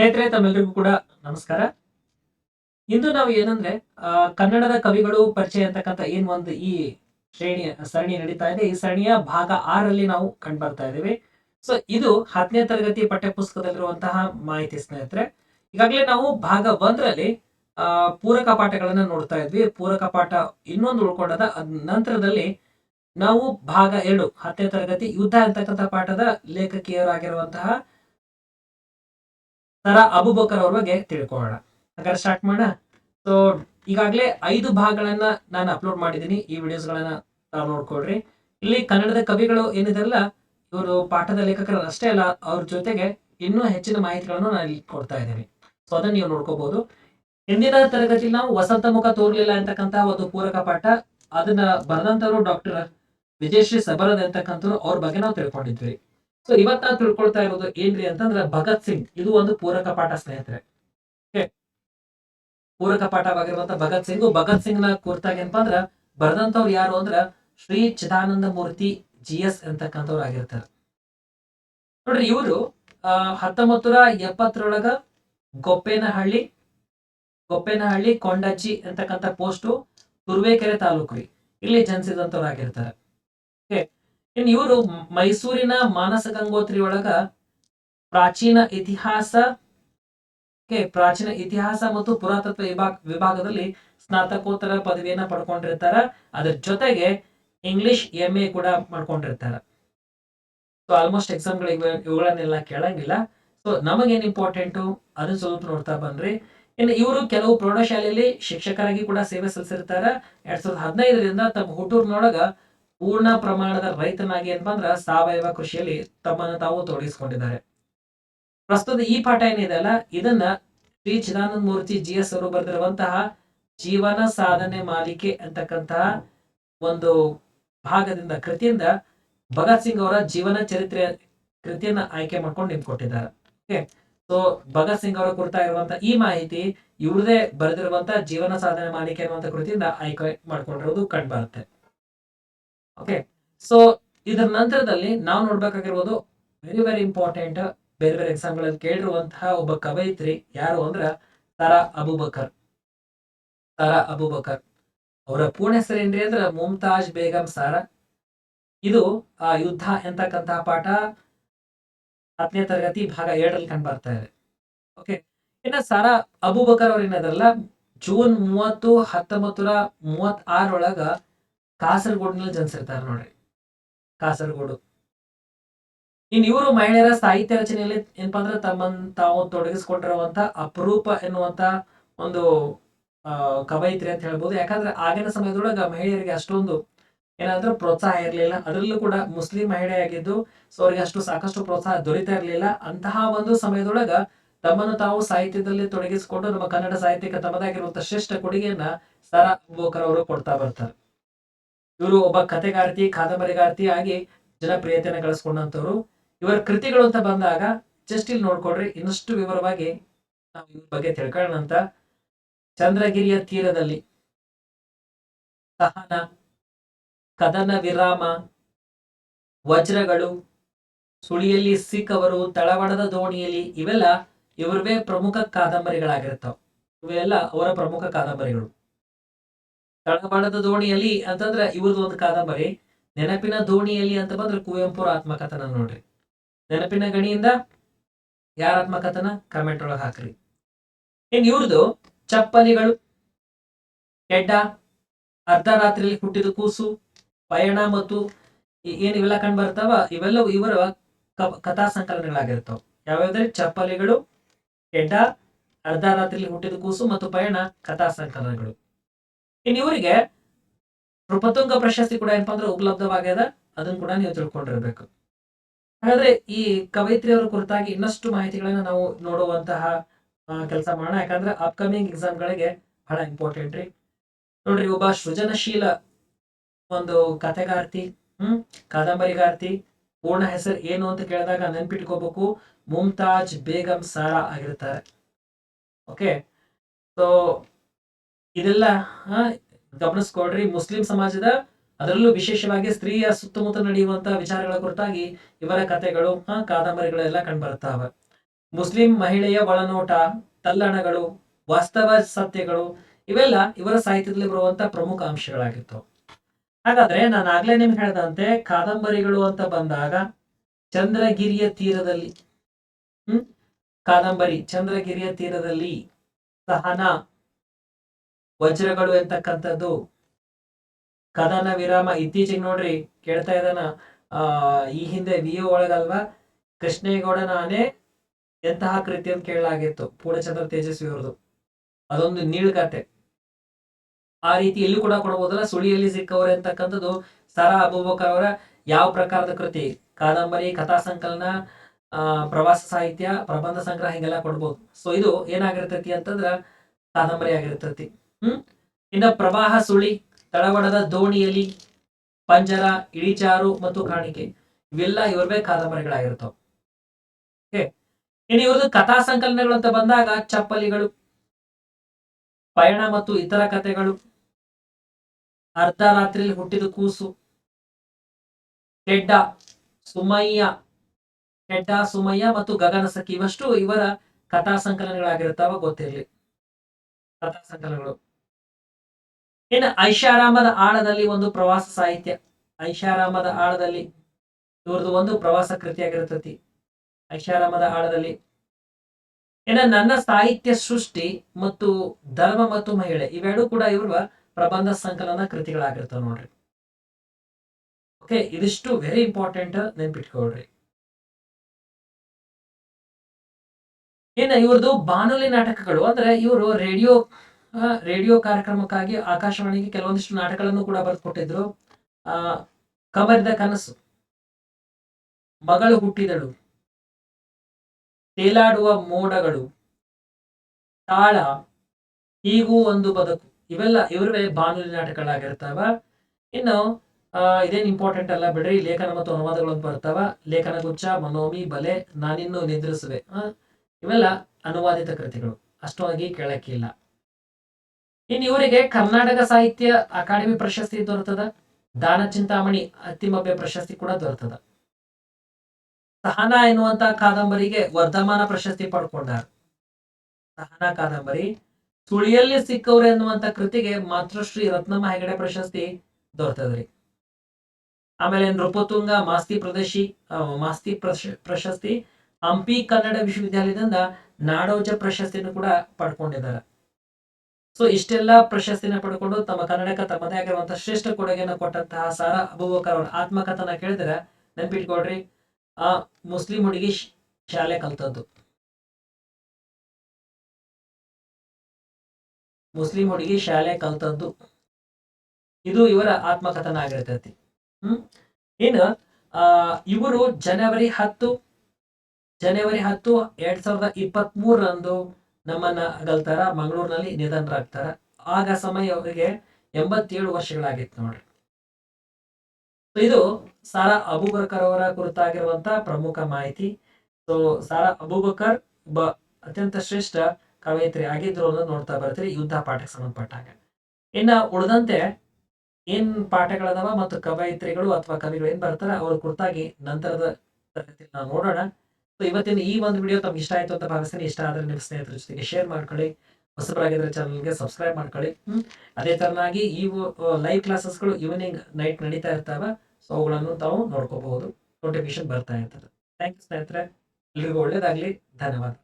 ಸ್ನೇಹಿತರೆ ತಮ್ಮೆಲ್ಲರಿಗೂ ಕೂಡ ನಮಸ್ಕಾರ. ಇಂದು ನಾವು ಏನಂದ್ರೆ ಕನ್ನಡದ ಕವಿಗಳು ಪರಿಚಯ ಅಂತಕ್ಕಂಥ ಏನ್ ಒಂದು ಈ ಶ್ರೇಣಿ, ಸರಣಿ ನಡೀತಾ ಇದೆ. ಈ ಸರಣಿಯ ಭಾಗ ಆರಲ್ಲಿ ನಾವು ಕಂಡು ಬರ್ತಾ ಇದ್ದೀವಿ. ಸೊ ಇದು ಹತ್ತನೇ ತರಗತಿ ಪಠ್ಯಪುಸ್ತಕದಲ್ಲಿರುವಂತಹ ಮಾಹಿತಿ ಸ್ನೇಹಿತರೆ. ಈಗಾಗಲೇ ನಾವು ಭಾಗ ಒಂದರಲ್ಲಿ ಪೂರಕ ಪಾಠಗಳನ್ನ ನೋಡ್ತಾ ಇದ್ವಿ. ಪೂರಕ ಪಾಠ ಇನ್ನೊಂದು ಉಳ್ಕೊಂಡದ ನಂತರದಲ್ಲಿ ನಾವು ಭಾಗ ಎರಡು, ಹತ್ತನೇ ತರಗತಿ ಯುದ್ಧ ಅಂತಕ್ಕಂಥ ಪಾಠದ ಲೇಖಕಿಯರಾಗಿರುವಂತಹ ಸರ ಅಬುಬಕರ್ ಅವ್ರ ಬಗ್ಗೆ ತಿಳ್ಕೊಳ್ಳೋಣ. ಹಾಗಾದ್ರೆ ಸ್ಟಾರ್ಟ್ ಮಾಡೋಣ. ಸೊ ಈಗಾಗಲೇ ಐದು ಭಾಗಗಳನ್ನ ನಾನು ಅಪ್ಲೋಡ್ ಮಾಡಿದ್ದೀನಿ. ಈ ವಿಡಿಯೋಸ್ ಗಳನ್ನ ತಾವು ನೋಡ್ಕೊಳ್ರಿ. ಇಲ್ಲಿ ಕನ್ನಡದ ಕವಿಗಳು ಏನಿದೆಲ್ಲ ಇವರು ಪಾಠದ ಲೇಖಕರ ಅಷ್ಟೇ ಅಲ್ಲ, ಅವ್ರ ಜೊತೆಗೆ ಇನ್ನೂ ಹೆಚ್ಚಿನ ಮಾಹಿತಿಗಳನ್ನು ನಾನು ಇಲ್ಲಿ ಕೊಡ್ತಾ ಇದ್ದೀನಿ. ಸೊ ಅದನ್ನ ನೀವು ನೋಡ್ಕೋಬಹುದು ಹಿಂದಿನ ತರಗತಿಯಲ್ಲಿ ನಾವು ವಸಂತ ಮುಖ ತೋರ್ಲಿಲ್ಲ ಅಂತಕ್ಕಂತಹ ಒಂದು ಪೂರಕ ಪಾಠ. ಅದನ್ನ ಬರೆದಂತವರು ಡಾಕ್ಟರ್ ವಿಜಯಶ್ರೀ ಸಬರದ್ ಅಂತಕ್ಕಂಥವ್ರು ಅವ್ರ ಬಗ್ಗೆ ನಾವು ತಿಳ್ಕೊಂಡಿದ್ವಿ. ಸೊ ಇವತ್ತ ತಿಳ್ಕೊಳ್ತಾ ಇರೋದು ಏನ್ರಿ ಅಂತಂದ್ರೆ ಭಗತ್ ಸಿಂಗ್. ಇದು ಒಂದು ಪೂರಕ ಪಾಠ, ಸ್ನೇಹಿತರೆ. ಪೂರಕ ಪಾಠವಾಗಿರುವಂತ ಭಗತ್ ಸಿಂಗ್. ಭಗತ್ ಸಿಂಗ್ನ ಕುರಿತಾಗ ಏನಪ್ಪಾ ಅಂದ್ರ ಬರೆದಂತವ್ರು ಯಾರು ಅಂದ್ರ, ಶ್ರೀ ಚಿದಾನಂದ ಮೂರ್ತಿ ಜಿ ಎಸ್ ಅಂತಕ್ಕಂಥವ್ರು ಆಗಿರ್ತಾರೆ. ನೋಡ್ರಿ, ಇವರು ಹತ್ತೊಂಬತ್ತು ನೂರ ಎಪ್ಪತ್ತರೊಳಗ ಗೊಪ್ಪೇನಹಳ್ಳಿ ಗೊಪ್ಪೇನಹಳ್ಳಿ ಕೊಂಡಜ್ಜಿ ಅಂತಕ್ಕಂಥ ಪೋಸ್ಟು ತುರುವೇಕೆರೆ ತಾಲೂಕು ರೀ ಇಲ್ಲಿ ಜನಿಸಿದಂತವ್ರು ಆಗಿರ್ತಾರೆ. ಇವರು ಮೈಸೂರಿನ ಮಾನಸ ಗಂಗೋತ್ರಿ ಒಳಗ ಪ್ರಾಚೀನ ಇತಿಹಾಸ ಪ್ರಾಚೀನ ಇತಿಹಾಸ ಮತ್ತು ಪುರಾತತ್ವ ವಿಭಾಗ ವಿಭಾಗದಲ್ಲಿ ಸ್ನಾತಕೋತ್ತರ ಪದವಿಯನ್ನ ಪಡ್ಕೊಂಡಿರ್ತಾರ. ಅದ್ರ ಜೊತೆಗೆ ಇಂಗ್ಲಿಷ್ ಎಂ ಎ ಕೂಡ ಮಾಡ್ಕೊಂಡಿರ್ತಾರ. ಸೊ ಆಲ್ಮೋಸ್ಟ್ ಎಕ್ಸಾಮ್ಗಳಿಗೆ ಇವುಗಳನ್ನೆಲ್ಲ ಕೇಳಂಗಿಲ್ಲ. ಸೊ ನಮಗೇನ್ ಇಂಪಾರ್ಟೆಂಟು ಅದನ್ನ ಸ್ವಲ್ಪ ನೋಡ್ತಾ ಬಂದ್ರಿ ಇನ್ನು ಇವರು ಕೆಲವು ಪ್ರೌಢಶಾಲೆಯಲ್ಲಿ ಶಿಕ್ಷಕರಾಗಿ ಕೂಡ ಸೇವೆ ಸಲ್ಲಿಸಿರ್ತಾರ. ಎರಡ್ ಸಾವಿರದ ಹದಿನೈದರಿಂದ ತಮ್ಮ ಹುಟ್ಟೂರಿನೊಳಗ ಪೂರ್ಣ ಪ್ರಮಾಣದ ರೈತನಾಗಿ ಅಂತಂದ್ರ ಸಾವಯವ ಕೃಷಿಯಲ್ಲಿ ತಮ್ಮನ್ನು ತಾವು ತೊಡಗಿಸಿಕೊಂಡಿದ್ದಾರೆ. ಪ್ರಸ್ತುತ ಈ ಪಾಠ ಏನಿದೆ ಅಲ್ಲ, ಇದನ್ನ ಶ್ರೀ ಚಿದಾನಂದ ಮೂರ್ತಿ ಜಿ ಎಸ್ ಅವರು ಬರೆದಿರುವಂತಹ ಜೀವನ ಸಾಧನೆ ಮಾಲಿಕೆ ಅಂತಕ್ಕಂತಹ ಒಂದು ಭಾಗದಿಂದ ಕೃತಿಯಿಂದ ಭಗತ್ ಸಿಂಗ್ ಅವರ ಜೀವನ ಚರಿತ್ರೆ ಕೃತಿಯನ್ನ ಆಯ್ಕೆ ಮಾಡ್ಕೊಂಡು ನಿಮ್ ಕೊಟ್ಟಿದ್ದಾರೆ. ಓಕೆ? ಸೊ ಭಗತ್ ಸಿಂಗ್ ಅವರ ಕುರಿತಾ ಇರುವಂತ ಈ ಮಾಹಿತಿ ಇವ್ರದೇ ಬರೆದಿರುವಂತಹ ಜೀವನ ಸಾಧನೆ ಮಾಲಿಕೆ ಅನ್ನುವಂಥ ಕೃತಿಯಿಂದ ಆಯ್ಕೆ ಮಾಡ್ಕೊಂಡಿರೋದು ಕಂಡು ಬರುತ್ತೆ. ಓಕೆ ಸೊ ಇದರ ನಂತರದಲ್ಲಿ ನಾವು ನೋಡ್ಬೇಕಾಗಿರ್ಬೋದು ವೆರಿ ವೆರಿ ಇಂಪಾರ್ಟೆಂಟ್ ಬೇರೆ ಬೇರೆ ಎಕ್ಸಾಮ್ಗಳಲ್ಲಿ ಕೇಳಿರುವಂತಹ ಒಬ್ಬ ಕವಯಿತ್ರಿ ಯಾರು ಅಂದ್ರ ತಾರಾ ಅಬುಬಕರ್ ತಾರಾ ಅಬುಬಕರ್ ಅವರ ಪೂರ್ಣ ಹೆಸರು ಏನ್ರಿ ಅಂದ್ರ ಮುಮ್ತಾಜ್ ಬೇಗಂ ಸಾರಾ ಇದು, ಆ, ಯುದ್ಧ ಎಂತಕ್ಕಂತಹ ಪಾಠ? ಹತ್ತನೇ ತರಗತಿ ಭಾಗ ಏಳರಲ್ಲಿ ಕಂಡು ಬರ್ತಾ ಇದೆ. ಓಕೆ ಇನ್ನ ಸಾರಾ ಅಬುಬಕರ್ ಅವ್ರ ಏನದಲ್ಲ ಜೂನ್ ಮೂವತ್ತು ಹತ್ತೊಂಬತ್ತು ನೂರ ಮೂವತ್ ಆರೊಳಗ ಕಾಸರಗೋಡಿನಲ್ಲಿ ಜನಿಸಿರ್ತಾರೆ ನೋಡ್ರಿ. ಕಾಸರಗೋಡು. ಇನ್ ಇವರು ಮಹಿಳೆಯರ ಸಾಹಿತ್ಯ ರಚನೆಯಲ್ಲಿ ಏನಪ್ಪಾ ಅಂದ್ರೆ ತಮ್ಮನ್ನು ತಾವು ತೊಡಗಿಸಿಕೊಂಡಿರುವಂತ ಅಪರೂಪ ಎನ್ನುವಂತ ಒಂದು ಕವಯಿತ್ರಿ ಅಂತ ಹೇಳ್ಬೋದು. ಯಾಕಂದ್ರೆ ಆಗಿನ ಸಮಯದೊಳಗ ಮಹಿಳೆಯರಿಗೆ ಅಷ್ಟೊಂದು ಏನಾದ್ರೂ ಪ್ರೋತ್ಸಾಹ ಇರಲಿಲ್ಲ. ಅದರಲ್ಲೂ ಕೂಡ ಮುಸ್ಲಿಂ ಮಹಿಳೆಯಾಗಿದ್ದು ಸೊ ಅವರಿಗೆ ಅಷ್ಟು ಸಾಕಷ್ಟು ಪ್ರೋತ್ಸಾಹ ದೊರೀತಾ ಇರಲಿಲ್ಲ. ಅಂತಹ ಒಂದು ಸಮಯದೊಳಗ ತಮ್ಮನ್ನು ತಾವು ಸಾಹಿತ್ಯದಲ್ಲಿ ತೊಡಗಿಸಿಕೊಂಡು ನಮ್ಮ ಕನ್ನಡ ಸಾಹಿತ್ಯಕ್ಕೆ ತಮ್ಮದಾಗಿರುವಂತಹ ಶ್ರೇಷ್ಠ ಕೊಡುಗೆಯನ್ನ ಸರ ಬೋಕರ್ ಅವರು ಕೊಡ್ತಾ ಬರ್ತಾರೆ. ಇವರು ಒಬ್ಬ ಕಥೆಗಾರ್ತಿ, ಕಾದಂಬರಿಗಾರ್ತಿ ಆಗಿ ಜನಪ್ರಿಯತೆಯನ್ನು ಗಳಿಸ್ಕೊಂಡಂತವ್ರು ಇವರ ಕೃತಿಗಳು ಅಂತ ಬಂದಾಗ ಜಸ್ಟ್ ಇಲ್ಲಿ ನೋಡ್ಕೊಡ್ರಿ ಇನ್ನಷ್ಟು ವಿವರವಾಗಿ ನಾವು ಇವ್ರ ಬಗ್ಗೆ ತಿಳ್ಕೊಳ್ಳೋಣ ಅಂತ. ಚಂದ್ರಗಿರಿಯ ತೀರದಲ್ಲಿ ಸಹನ, ಕದನ ವಿರಾಮ, ವಜ್ರಗಳು, ಸುಳಿಯಲ್ಲಿ ಸಿಕ್ಕವರು, ತಳವಣದ ದೋಣಿಯಲ್ಲಿ ಇವೆಲ್ಲ ಇವರವೇ ಪ್ರಮುಖ ಕಾದಂಬರಿಗಳಾಗಿರ್ತಾವ. ಇವೆಲ್ಲ ಅವರ ಪ್ರಮುಖ ಕಾದಂಬರಿಗಳು. ತಳವಡದ ದೋಣಿಯಲ್ಲಿ ಅಂತಂದ್ರೆ ಇವ್ರದ್ದು ಒಂದು ಕಾದಂಬರಿ ನೆನಪಿನ ದೋಣಿಯಲ್ಲಿ ಅಂತ ಬಂದ್ರೆ ಕುವೆಂಪುರ ಆತ್ಮಕಥನ ನೋಡ್ರಿ. ನೆನಪಿನ ಗಣಿಯಿಂದ ಯಾರ ಆತ್ಮಕಥನ? ಕಮೆಂಟ್ ಒಳಗೆ ಹಾಕ್ರಿ. ಇನ್ ಇವ್ರದ್ದು ಚಪ್ಪಲಿಗಳು, ಕೆಡ್ಡ, ಅರ್ಧ ರಾತ್ರಿಯಲ್ಲಿ ಹುಟ್ಟಿದ ಕೂಸು, ಪಯಣ ಮತ್ತು ಏನ್ ಇವೆಲ್ಲ ಕಂಡು ಬರ್ತಾವ, ಇವೆಲ್ಲವೂ ಇವರ ಕಥಾ ಸಂಕಲನಗಳಾಗಿರ್ತಾವ. ಯಾವ್ಯಾವ್ದ್ರೆ? ಚಪ್ಪಲಿಗಳು, ಕೆಡ್ಡ, ಅರ್ಧ ರಾತ್ರಿಯಲ್ಲಿ ಹುಟ್ಟಿದ ಕೂಸು ಮತ್ತು ಪಯಣ ಕಥಾ ಸಂಕಲನಗಳು. ಇವರಿಗೆ ನೃಪತುಂಗ ಪ್ರಶಸ್ತಿ ಕೂಡ ಏನಪ್ಪಾ ಅಂದ್ರೆ ಉಪಲಬ್ಧವಾಗ್ಯದ ಅದನ್ನ ಕೂಡ ನೀವು ತಿಳ್ಕೊಂಡಿರ್ಬೇಕು. ಹಾಗಾದ್ರೆ ಈ ಕವಯಿತ್ರಿಯವರ ಕುರಿತಾಗಿ ಇನ್ನಷ್ಟು ಮಾಹಿತಿಗಳನ್ನ ನಾವು ನೋಡುವಂತಹ ಕೆಲಸ ಮಾಡೋಣ. ಯಾಕಂದ್ರೆ ಅಪ್ಕಮಿಂಗ್ ಎಕ್ಸಾಮ್ಗಳಿಗೆ ಬಹಳ ಇಂಪಾರ್ಟೆಂಟ್ ರೀ. ನೋಡ್ರಿ, ಒಬ್ಬ ಸೃಜನಶೀಲ ಒಂದು ಕಥೆಗಾರ್ತಿ, ಹ್ಮ್, ಕಾದಂಬರಿಗಾರ್ತಿ, ಪೂರ್ಣ ಹೆಸರು ಏನು ಅಂತ ಕೇಳಿದಾಗ ನೆನ್ಪಿಟ್ಕೋಬೇಕು. ಮುಮ್ತಾಜ್ ಬೇಗಂ ಸಾರಾ ಆಗಿರ್ತಾರೆ. ಓಕೆ ಸೊ ಇದೆಲ್ಲ ಗಮನಿಸ್ಕೊಡ್ರಿ ಮುಸ್ಲಿಂ ಸಮಾಜದ ಅದರಲ್ಲೂ ವಿಶೇಷವಾಗಿ ಸ್ತ್ರೀಯ ಸುತ್ತಮುತ್ತ ನಡೆಯುವಂತ ವಿಚಾರಗಳ ಕುರಿತಾಗಿ ಇವರ ಕಥೆಗಳು ಕಾದಂಬರಿಗಳೆಲ್ಲ ಕಂಡು ಬರ್ತಾವ ಮುಸ್ಲಿಂ ಮಹಿಳೆಯ ಒಳನೋಟ, ತಲ್ಲಣಗಳು, ವಾಸ್ತವ ಸತ್ಯಗಳು, ಇವೆಲ್ಲ ಇವರ ಸಾಹಿತ್ಯದಲ್ಲಿ ಬರುವಂತ ಪ್ರಮುಖ ಅಂಶಗಳಾಗಿತ್ತು. ಹಾಗಾದ್ರೆ ನಾನು ಆಗ್ಲೇ ನಿಮ್ಗೆ ಹೇಳದಂತೆ, ಕಾದಂಬರಿಗಳು ಅಂತ ಬಂದಾಗ ಚಂದ್ರಗಿರಿಯ ತೀರದಲ್ಲಿ, ಹ್ಮ್, ಕಾದಂಬರಿ ಚಂದ್ರಗಿರಿಯ ತೀರದಲ್ಲಿ ಸಹನ ವಜ್ರಗಳು ಎಂತಕ್ಕಂಥದ್ದು ಕದನ ವಿರಾಮ ಇತ್ತೀಚೆಗೆ ನೋಡ್ರಿ, ಕೇಳ್ತಾ ಇದ್ದಾನ, ಆ, ಈ ಹಿಂದೆ ವಿಯೋ ಒಳಗಲ್ವಾ? ಕೃಷ್ಣೇಗೌಡ ನಾನೇ ಎಂತಹ ಕೃತಿ ಅಂತ ಕೇಳಲಾಗಿತ್ತು, ಪೂರ್ಣಚಂದ್ರ ತೇಜಸ್ವಿ ಅವ್ರದ್ದು ಅದೊಂದು ನೀಳ್ಕತೆ. ಆ ರೀತಿ ಎಲ್ಲೂ ಕೂಡ ಕೊಡಬಹುದಲ್ಲ ಸುಳಿಯಲ್ಲಿ ಸಿಕ್ಕವರು ಅಂತಕ್ಕಂಥದ್ದು ಸರ ಅಬೂಬಕರ್ ಅವರ ಯಾವ ಪ್ರಕಾರದ ಕೃತಿ? ಕಾದಂಬರಿ, ಕಥಾ ಸಂಕಲನ, ಆ, ಪ್ರವಾಸ ಸಾಹಿತ್ಯ, ಪ್ರಬಂಧ ಸಂಗ್ರಹ, ಹೀಗೆಲ್ಲ ಕೊಡ್ಬೋದು. ಸೊ ಇದು ಏನಾಗಿರ್ತೈತಿ ಅಂತಂದ್ರ ಕಾದಂಬರಿ ಆಗಿರ್ತೈತಿ. ಹ್ಮ್? ಇನ್ನ ಪ್ರವಾಹ ಸುಳಿ ತಳವಡದ ದೋಣಿಯಲ್ಲಿ ಪಂಜರ ಇಳಿಚಾರು ಮತ್ತು ಕಾಣಿಕೆ, ಇವೆಲ್ಲ ಇವ್ರವೇ ಕಾದಂಬರಿಗಳಾಗಿರ್ತಾವ. ಇನ್ನು ಇವ್ರದ್ದು ಕಥಾ ಸಂಕಲನಗಳು ಅಂತ ಬಂದಾಗ ಚಪ್ಪಲಿಗಳು, ಪಯಣ ಮತ್ತು ಇತರ ಕಥೆಗಳು, ಅರ್ಧ ರಾತ್ರಿಯಲ್ಲಿ ಹುಟ್ಟಿದ ಕೂಸು ಕೆಡ್ಡ ಸುಮಯ್ಯ ಕೆಡ್ಡ ಸುಮಯ್ಯ ಮತ್ತು ಗಗನ ಸಖಿ, ಇವಷ್ಟು ಇವರ ಕಥಾ ಸಂಕಲನಗಳಾಗಿರ್ತಾವ, ಗೊತ್ತಿರಲಿ. ಕಥಾ ಸಂಕಲನಗಳು. ಇನ್ನು ಐಷಾರಾಮದ ಆಳದಲ್ಲಿ ಒಂದು ಪ್ರವಾಸ ಸಾಹಿತ್ಯ? ಐಷಾರಾಮದ ಆಳದಲ್ಲಿ ಇವ್ರದ್ದು ಒಂದು ಪ್ರವಾಸ ಕೃತಿಯಾಗಿರ್ತತಿ. ಐಷಾರಾಮದ ಆಳದಲ್ಲಿ. ಏನ ನನ್ನ ಸಾಹಿತ್ಯ ಸೃಷ್ಟಿ ಮತ್ತು ಧರ್ಮ ಮತ್ತು ಮಹಿಳೆ ಇವೆರಡೂ ಕೂಡ ಇವ್ರ ಪ್ರಬಂಧ ಸಂಕಲನ ಕೃತಿಗಳಾಗಿರ್ತಾವ ನೋಡ್ರಿ. ಓಕೆ, ಇದಿಷ್ಟು ವೆರಿ ಇಂಪಾರ್ಟೆಂಟ್ ನೆನ್ಪಿಟ್ಕೊಳ್ರಿ. ಏನ ಇವ್ರದ್ದು ಬಾನುಲಿ ನಾಟಕಗಳು ಅಂದ್ರೆ ಇವರು ರೇಡಿಯೋ ರೇಡಿಯೋ ಕಾರ್ಯಕ್ರಮಕ್ಕಾಗಿ ಆಕಾಶವಾಣಿಗೆ ಕೆಲವೊಂದಿಷ್ಟು ನಾಟಕಗಳನ್ನು ಕೂಡ ಬರೆದುಕೊಟ್ಟಿದ್ರು. ಆ ಕಮರಿದ ಕನಸು, ಮಗಳು ಹುಟ್ಟಿದಳು, ತೇಲಾಡುವ ಮೋಡಗಳು, ತಾಳ, ಹೀಗೂ ಒಂದು ಬದುಕು, ಇವೆಲ್ಲ ಇವರವೇ ಬಾನುಲಿ ನಾಟಕಗಳಾಗಿರ್ತಾವ. ಇನ್ನು ಇದೇನ್ ಇಂಪಾರ್ಟೆಂಟ್ ಅಲ್ಲ ಬಿಡ್ರಿ, ಲೇಖನ ಮತ್ತು ಅನುವಾದಗಳು ಅಂತ ಬರ್ತಾವ. ಲೇಖನ ಗುಚ್ಛ, ಮನೋಮಿ, ಬಲೆ, ನಾನಿನ್ನು ನಿದ್ರಿಸುವೆ. ಇವೆಲ್ಲ ಅನುವಾದಿತ ಕೃತಿಗಳು. ಅಷ್ಟವಾಗಿ ಕೇಳಕ್ಕಿಲ್ಲ. ಇನ್ನು ಇವರಿಗೆ ಕರ್ನಾಟಕ ಸಾಹಿತ್ಯ ಅಕಾಡೆಮಿ ಪ್ರಶಸ್ತಿ ದೊರೆತದ ದಾನ ಚಿಂತಾಮಣಿ ಅತ್ತಿಮಬ್ಬೆ ಪ್ರಶಸ್ತಿ ಕೂಡ ದೊರೆತದ ಸಹನಾ ಎನ್ನುವಂತ ಕಾದಂಬರಿಗೆ ವರ್ಧಮಾನ ಪ್ರಶಸ್ತಿ ಪಡ್ಕೊಂಡಾರ. ಸಹನಾ ಕಾದಂಬರಿ, ಸುಳಿಯಲ್ಲಿ ಸಿಕ್ಕವ್ರೆ ಎನ್ನುವಂತ ಕೃತಿಗೆ ಮಾತೃಶ್ರೀ ರತ್ನಮ್ಮ ಹೆಗಡೆ ಪ್ರಶಸ್ತಿ ದೊರೆತದ್ರಿ ಆಮೇಲೆ ನೃಪತುಂಗ ಮಾಸ್ತಿ ಪ್ರದೇಶಿ ಮಾಸ್ತಿ ಪ್ರಶ- ಪ್ರಶಸ್ತಿ ಹಂಪಿ ಕನ್ನಡ ವಿಶ್ವವಿದ್ಯಾಲಯದಿಂದ ನಾಡೋಜ ಪ್ರಶಸ್ತಿಯನ್ನು ಕೂಡ ಪಡ್ಕೊಂಡಿದ್ದಾರೆ. ಸೊ ಇಷ್ಟೆಲ್ಲ ಪ್ರಶಸ್ತಿನ ಪಡ್ಕೊಂಡು ತಮ್ಮ ಕನ್ನಡಕ್ಕೆ ತಮ್ಮದೇ ಆಗಿರುವಂತಹ ಶ್ರೇಷ್ಠ ಕೊಡುಗೆಯನ್ನು ಕೊಟ್ಟಂತಹ ಸಾರಾ ಅಬೂಬಕರ್ ಅವರ ಆತ್ಮಕಥನ ಕೇಳಿದ್ರೆ ನೆನ್ಪಿಟ್ಕೊಡ್ರಿ ಆ ಮುಸ್ಲಿಂ ಹುಡುಗಿ ಶಾಲೆ ಕಲ್ತದ್ದು. ಮುಸ್ಲಿಂ ಹುಡುಗಿ ಶಾಲೆ ಕಲ್ತದ್ದು. ಇದು ಇವರ ಆತ್ಮಕಥನ ಆಗಿರ್ತೈತಿ. ಹ್ಮ್? ಇನ್ನು, ಆ, ಇವರು ಜನವರಿ ಹತ್ತು ಜನವರಿ ಹತ್ತು ಎರಡ್ ಸಾವಿರದ ಇಪ್ಪತ್ತ್ ಮೂರರಂದು ನಮ್ಮನ್ನ ಅಗಲ್ತಾರ, ಮಂಗಳೂರಿನಲ್ಲಿ ನಿಧನರಾಗ್ತಾರ. ಆಗ ಸಮಯ ಅವರಿಗೆ ಎಂಬತ್ತೇಳು ವರ್ಷಗಳಾಗಿತ್ತು ನೋಡ್ರಿ. ಇದು ಸಾರಾ ಅಬೂಬಕರ್ ಅವರ ಕುರಿತಾಗಿರುವಂತ ಪ್ರಮುಖ ಮಾಹಿತಿ. ಸೊ ಸಾರಾ ಅಬೂಬಕರ್ ಒಬ್ಬ ಅತ್ಯಂತ ಶ್ರೇಷ್ಠ ಕವಯಿತ್ರಿ ಆಗಿದ್ರು ಅನ್ನೋದು ನೋಡ್ತಾ ಬರ್ತೀರಿ, ಯುದ್ಧ ಪಾಠಕ್ಕೆ ಸಂಬಂಧಪಟ್ಟಾಗ ಇನ್ನ ಉಳಿದಂತೆ ಏನ್ ಪಾಠಗಳದಾವ ಮತ್ತು ಕವಯಿತ್ರಿಗಳು ಅಥವಾ ಕವಿಗಳು ಏನ್ ಬರ್ತಾರ, ಅವ್ರ ಕುರಿತಾಗಿ ನಂತರದ ತರಗತಿಯಲ್ಲಿ ನಾವು ನೋಡೋಣ. ಇವತ್ತಿನ ಈ ಒಂದು ವಿಡಿಯೋ ತಮ್ಗೆ ಇಷ್ಟ ಆಯ್ತು ಅಂತ ಭಾವಿಸ್ತೀನಿ. ಇಷ್ಟ ಆದ್ರೆ ನಿಮ್ಮ ಸ್ನೇಹಿತರ ಜೊತೆಗೆ ಶೇರ್ ಮಾಡ್ಕೊಳ್ಳಿ. ಹೊಸಬರಾಗಿದ್ರೆ ಚಾನಲ್ಗೆ ಸಬ್ಸ್ಕ್ರೈಬ್ ಮಾಡ್ಕೊಳ್ಳಿ. ಅದೇ ತರನಾಗಿ ಈ ಲೈವ್ ಕ್ಲಾಸಸ್ಗಳು ಈವ್ನಿಂಗ್ ನೈಟ್ ನಡೀತಾ ಇರ್ತಾವ. ಸೊ ಅವುಗಳನ್ನು ತಾವು ನೋಡ್ಕೋಬಹುದು. ನೋಟಿಫಿಕೇಶನ್ ಬರ್ತಾ ಇರ್ತದೆ. ಥ್ಯಾಂಕ್ ಯು ಸ್ನೇಹಿತರೆ. ಎಲ್ರಿಗೂ ಒಳ್ಳೇದಾಗಲಿ. ಧನ್ಯವಾದ.